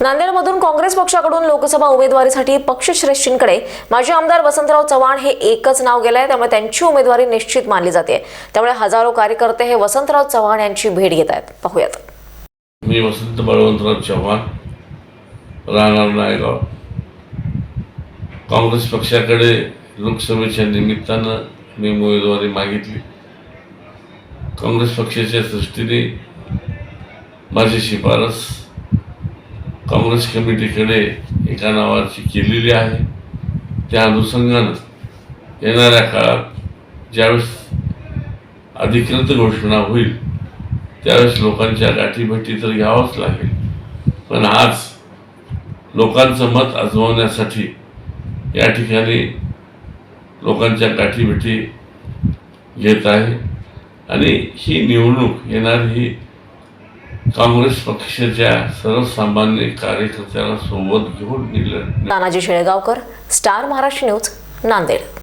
नांदेडमधून काँग्रेस पक्षाकडून लोकसभा उमेदवारीसाठी पक्षश्रेष्ठींकडे माजी आमदार वसंतराव चव्हाण हे एकच नाव गेलंय त्यामुळे त्यांची उमेदवारी निश्चित मानली जाते. त्यामुळे हजारो कार्यकर्ते हे वसंतराव चव्हाण यांची भेट घेत आहेत. पाहूयात. मी वसंत बळवंतराव चव्हाण राहणार नायगाव. काँग्रेस पक्षाकडे लोकसभेच्या निमित्तानं मी उमेदवारी मागितली. काँग्रेस पक्षाच्या दृष्टीने माझी शिफारस काँग्रेस कमिटीकडे एका नावाची केलेली आहे. त्या अनुषंगानं येणाऱ्या काळात ज्यावेळेस अधिकृत घोषणा होईल त्यावेळेस लोकांच्या गाठीभेटी तर घ्यावंच लागेल. पण आज लोकांचं मत आजमावण्यासाठी या ठिकाणी लोकांच्या गाठीभेटी घेत आहे. आणि ही निवडणूक येणारी ही काँग्रेस पक्षाच्या सर्वसामान्य कार्यकर्त्याला सोबत घेऊन गेलं. Tanaji Shelgaonkar star Maharashtra news Nanded.